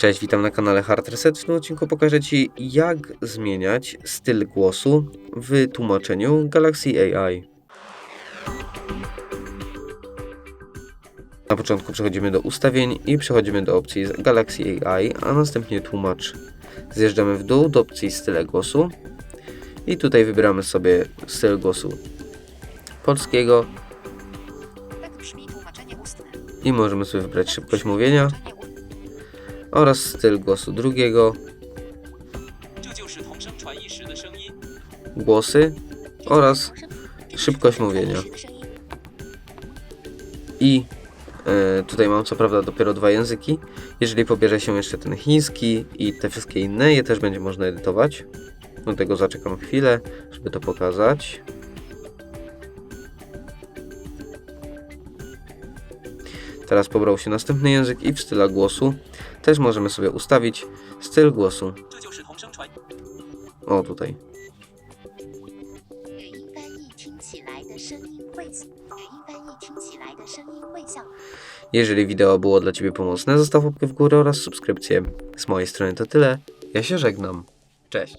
Cześć, witam na kanale Hard Reset. W tym odcinku pokażę Ci, jak zmieniać styl głosu w tłumaczeniu Galaxy AI. Na początku przechodzimy do ustawień i przechodzimy do opcji Galaxy AI, a następnie tłumacz. Zjeżdżamy w dół do opcji style głosu i tutaj wybieramy sobie styl głosu polskiego Tak brzmi tłumaczenie ustne. i możemy sobie wybrać szybkość mówienia oraz styl głosu drugiego, głosy oraz szybkość mówienia. I y, tutaj mam co prawda dopiero dwa języki. Jeżeli pobierze się jeszcze ten chiński i te wszystkie inne, je też będzie można edytować. Dlatego zaczekam chwilę, żeby to pokazać. Teraz pobrał się następny język i w styla głosu też możemy sobie ustawić styl głosu. O, tutaj. Jeżeli wideo było dla Ciebie pomocne, zostaw łapkę w górę oraz subskrypcję. Z mojej strony to tyle. Ja się żegnam. Cześć.